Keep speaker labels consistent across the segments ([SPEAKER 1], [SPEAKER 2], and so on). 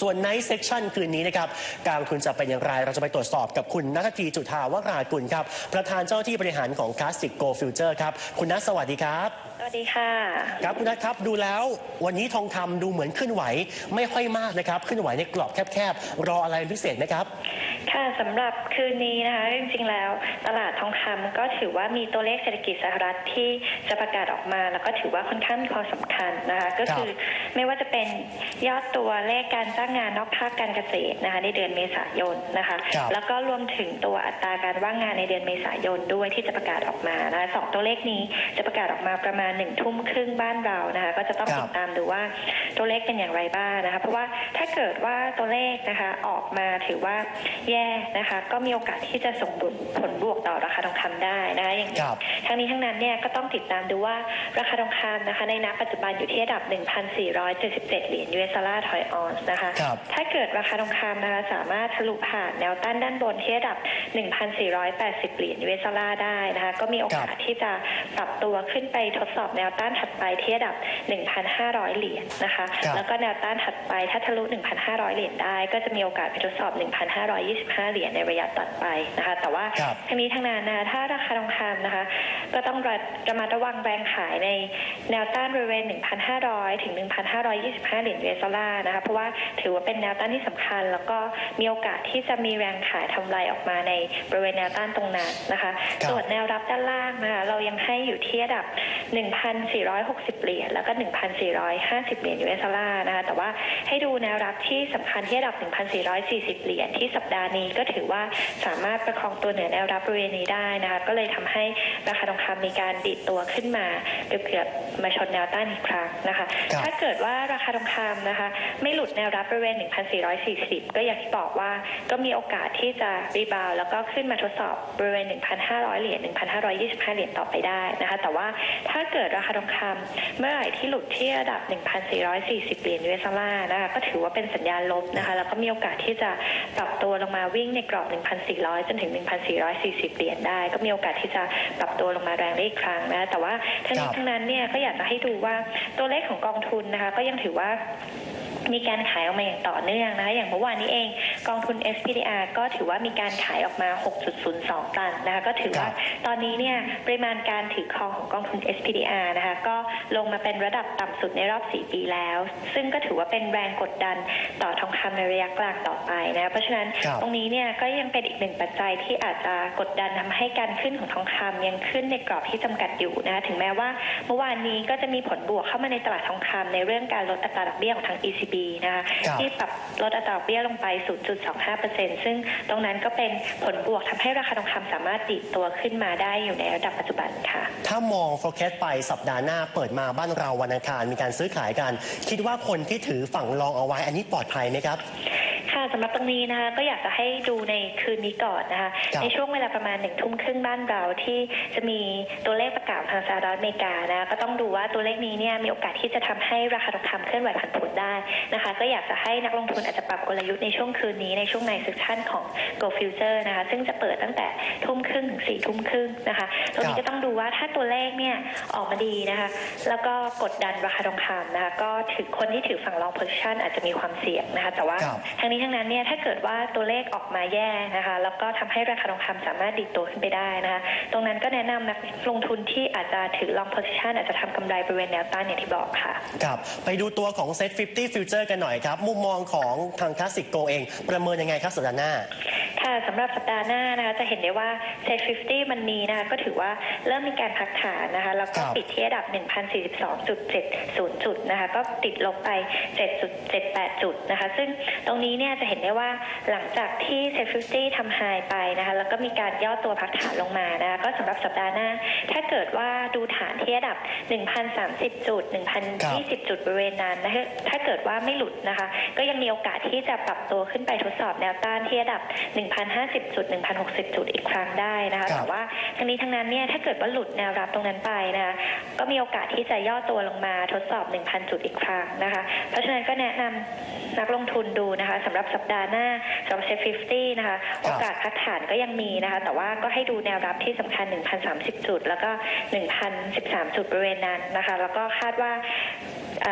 [SPEAKER 1] ส่วนในเซ c ชันคืนนี้นะครับการลงทุนจะเป็นอย่างไร เราจะไปตรวจสอบกับคุณนัททีจุธาวรากุลครับ ประธานเจ้าหน้าที่บริหารของ Classic Go Future ครับคุณนัทสวัสดีครับ
[SPEAKER 2] สวัสดีค่ะ
[SPEAKER 1] ครับคุณนัทครับดูแล้ววันนี้ทองคำดูเหมือนขึ้นไหว ไม่ค่อยมากนะครับขึ้นไหวในกรอบแคบๆ รออะไรเป็นพิเศษไหมครับ
[SPEAKER 2] ค่ะสำหรับคืนนี้นะคะจริงๆแล้วตลาดทองคำก็ถือว่ามีตัวเลขเศรษฐกิจสหรัฐที่จะประกาศออกมา แล้วก็ถือว่าค่อนข้างมีความสำคัญนะคะก็คือไม่ว่าจะเป็นยอดตัวเลขการจ้างงานนอกภาคการเกษตรนะคะในเดือนเมษายนนะคะ
[SPEAKER 1] ครับ
[SPEAKER 2] แล้วก็รวมถึงตัวอัตราการว่างงานในเดือนเมษายนด้วยที่จะประกาศออกมานะคะสองตัวเลขนี้จะประกาศออกมาประมาณหนึ่งทุ่มครึ่งบ้านเรานะคะก็จะต้อง
[SPEAKER 1] ครับ
[SPEAKER 2] ติดตามดูว่าตัวเลขเป็นอย่างไรบ้างนะคะเพราะว่าถ้าเกิดว่าตัวเลขนะคะออกมาถือว่าแย่นะคะก็มีโอกาสที่จะส่งผลบวกต่อราคาทองคำได้นะคะอย่าง
[SPEAKER 1] ครับ
[SPEAKER 2] ทั้งนี้ทั้งนั้นเนี่ยก็ต้องติดตามดูว่าราคาทองคำนะคะในณปัจจุบันอยู่ที่ระดับ 1,477 เหรียญ US ดอลลาร์ถอยออนซ์นะคะ
[SPEAKER 1] ครับ
[SPEAKER 2] ถ้าเกิดราคาทองคำนะคะสามารถทะลุผ่านแนวต้านด้านบนที่ระดับ 1,480 เหรียญ US ดอลลาร์ได้นะคะก็มีโอกาสที่จะปรับตัวขึ้นไปทดสอบแนวต้านถัดไปที่ระดับ 1,500 เหรียญนะคะ
[SPEAKER 1] ครับ
[SPEAKER 2] แล้วก็แนวต้านถัดไปถ้าทะลุ 1,500 เหรียญได้ ก็จะมีโอกาสไปทดสอบ 1,525 เหรียญในระยะต่อไปนะคะ แต่ว่า
[SPEAKER 1] ครับ
[SPEAKER 2] ทั้งนี้ทั้งนั้นนะคะถ้าราคาทองคำนะคะ ก็ต้องระมัดระวังแรงขายในแนวต้านบริเวณ 1,500 ถึง 1,525 เหรียญ US ดอลลาร์นะคะ เพราะว่าถือว่าเป็นแนวต้านที่สำคัญ แล้วก็มีโอกาสที่จะมีแรงขายทำลายออกมาในบริเวณแนวต้านตรงนั้นนะคะ
[SPEAKER 1] ครับ
[SPEAKER 2] ส่วนแนวรับด้านล่างนะคะเรายังให้อยู่ที่ระดับ 1,460 เหรียญแล้วก็ 1,450 เหรียญ US ดอลลาร์นะคะแต่ว่าให้ดูแนวรับที่สำคัญที่ระดับ 1,440 เหรียญที่สัปดาห์นี้ก็ถือว่าสามารถประคองตัวเหนือแนวรับบริเวณนี้ได้นะคะก็เลยทำให้ราคาทองคำมีการดีดตัวขึ้นมาเกือบๆมาชนแนวต้านอีกครั้งนะคะ
[SPEAKER 1] ครับ
[SPEAKER 2] ถ้าเกิดว่าราคาทองคำนะคะ ไม่หลุดแนวรับบริเวณ 1,440 ก็อย่างที่บอกว่าก็มีโอกาสที่จะรีบาวด์แล้วก็ขึ้นมาทดสอบบริเวณ 1,500 เหรียญ 1,525 เหรียญต่อไปได้นะคะ แต่ว่าถ้าเกิดราคาทองคำเมื่อไหร่ที่หลุดที่ระดับ 1,440 เหรียญ US ดอลลาร์นะคะ ก็ถือว่าเป็นสัญญาณลบนะคะ แล้วก็มีโอกาสที่จะปรับตัวลงมาวิ่งในกรอบ 1,400 จนถึง 1,440 เหรียญได้ ก็มีโอกาสที่จะปรับตัวลงมาแรงได้อีกครั้งนะคะแต่ว่าทั้งนี้
[SPEAKER 1] ครับ
[SPEAKER 2] ทั้งนั้นเนี่ยก็อยากจะให้ดูว่าตัวเลขของกองทุนนะคะ ก็ยังถือว่า มีการขายออกมาอย่างต่อเนื่องนะคะ อย่างเมื่อวานนี้เองกองทุน SPDR ก็ถือว่ามีการขายออกมา 6.02 ตันนะคะ ก็ถือว่า
[SPEAKER 1] ครับ
[SPEAKER 2] ตอนนี้เนี่ยปริมาณการถือครองของกองทุน SPDR นะคะ ก็ลงมาเป็นระดับต่ำสุดในรอบ 4 ปีแล้ว ซึ่งก็ถือว่าเป็นแรงกดดันต่อทองคำในระยะกลางต่อไปนะ เพราะฉะนั้น
[SPEAKER 1] ครับ
[SPEAKER 2] ตรงนี้เนี่ยก็ยังเป็นอีกหนึ่งปัจจัยที่อาจจะกดดันทำให้การขึ้นของทองคำยังขึ้นในกรอบที่จำกัดอยู่นะคะ ถึงแม้ว่าเมื่อวานนี้ก็จะมีผลบวกเข้ามาในตลาดทองคำในเรื่องการลดอัตราดอกเบี้ยของทาง ECB นะคะ
[SPEAKER 1] ครับ
[SPEAKER 2] ที่ปรับลดอัตราดอกเบี้ยลงไป 0.25%ซึ่งตรงนั้นก็เป็นผลบวกทำให้ราคาทองคำสามารถดีดตัวขึ้นมาได้อยู่ในระดับปัจจุบันค่ะ
[SPEAKER 1] ถ้ามอง forecast ไปสัปดาห์หน้าเปิดมาบ้านเราวันอังคารมีการซื้อขายกัน คิดว่าคนที่ถือฝั่งรองเอาไว้อันนี้ปลอดภัยไหมครับ
[SPEAKER 2] ค่ะสำหรับตรงนี้นะคะก็อยากจะให้ดูในคืนนี้ก่อนนะคะ
[SPEAKER 1] ครับ
[SPEAKER 2] ในช่วงเวลาประมาณหนึ่งทุ่มครึ่งบ้านเราที่จะมีตัวเลขประกาศทางสหรัฐอเมริกานะคะก็ต้องดูว่าตัวเลขนี้เนี่ยมีโอกาสที่จะทำให้ราคาทองคำเคลื่อนไหวผันผวนได้นะคะ ก็อยากจะให้นักลงทุนอาจจะปรับกลยุทธ์ในช่วงคืนนี้ในช่วงในเซสชันของ Go Future นะคะซึ่งจะเปิดตั้งแต่ทุ่มครึ่งถึงสี่ทุ่มครึ่งนะคะตรงนี้
[SPEAKER 1] ครับ
[SPEAKER 2] ก็ต้องดูว่าถ้าตัวเลขเนี่ยออกมาดีนะคะ แล้วก็กดดันราคาทองคำนะคะก็ถือคนที่ถือฝั่ง long position อาจจะมีความเสี่ยงนะคะแต่ว่า
[SPEAKER 1] ครับ
[SPEAKER 2] ทั้งนี้ทั้งนั้นเนี่ยถ้าเกิดว่าตัวเลขออกมาแย่นะคะ แล้วก็ทำให้ราคาทองคำสามารถดีดตัวขึ้นไปได้นะคะ ตรงนั้นก็แนะนำนักลงทุนที่อาจจะถือ long position อาจจะทำกำไรบริเวณแนวต้านอย่างที่บอกค่ะ
[SPEAKER 1] ครับไปดูตัวของ Set 50 Future กันหน่อยครับ มุมมองของทางคลาสสิกโกเอง ประเมินยังไงครับสัปดาห์หน้า
[SPEAKER 2] ค่ะสำหรับสัปดาห์หน้านะคะจะเห็นได้ว่าเซ็ต50 มันมีนะคะก็ถือว่าเริ่มมีการพักฐานนะคะแล้วก็
[SPEAKER 1] ครับ
[SPEAKER 2] ปิดที่ระดับ 1,042.70 จุดนะคะก็ติดลบไป 7.78 จุดนะคะ ซึ่งตรงนี้เนี่ยจะเห็นได้ว่าหลังจากที่เซ็ต50 ทำไฮไปนะคะแล้วก็มีการย่อตัวพักฐานลงมานะคะก็สำหรับสัปดาห์หน้า ถ้าเกิดว่าดูฐานที่ระดับ 1,030 จุด 1,020 จุดบริเวณนั้นนะคะถ้าเกิดว่าไม่หลุดนะคะ ก็ยังมีโอกาสที่จะปรับตัวขึ้นไปทดสอบแนวต้านที่ระดับ1,050 จุด 1,060 จุดอีกครั้งได้นะคะ
[SPEAKER 1] ครับ
[SPEAKER 2] แต่ว่าทั้งนี้ทั้งนั้นเนี่ยถ้าเกิดว่าหลุดแนวรับตรงนั้นไปนะคะก็มีโอกาสที่จะย่อตัวลงมาทดสอบ 1,000 จุดอีกครั้งนะคะ เพราะฉะนั้นก็แนะนำนักลงทุนดูนะคะสำหรับสัปดาห์หน้าสำหรับเซ็ต50นะคะโอกาสพักฐานก็ยังมีนะคะ แต่ว่าก็ให้ดูแนวรับที่สำคัญ 1,030 จุด แล้วก็ 1,013 จุดบริเวณนั้นนะคะ แล้วก็คาดว่า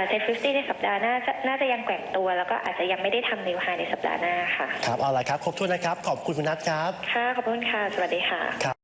[SPEAKER 2] เซ็ตฟิฟตี้ในสัปดาห์หน้าจะน่าจะยังแกว่งตัว แล้วก็อาจจะยังไม่ได้ทำนิวไฮในสัปดาห์หน้าค่ะ
[SPEAKER 1] ครับ เอาละครับ ครบถ้วนนะครับ ขอบคุณคุณนัทครับ
[SPEAKER 2] ค่ะ ขอบคุณค่ะ สวัสดีค่ะ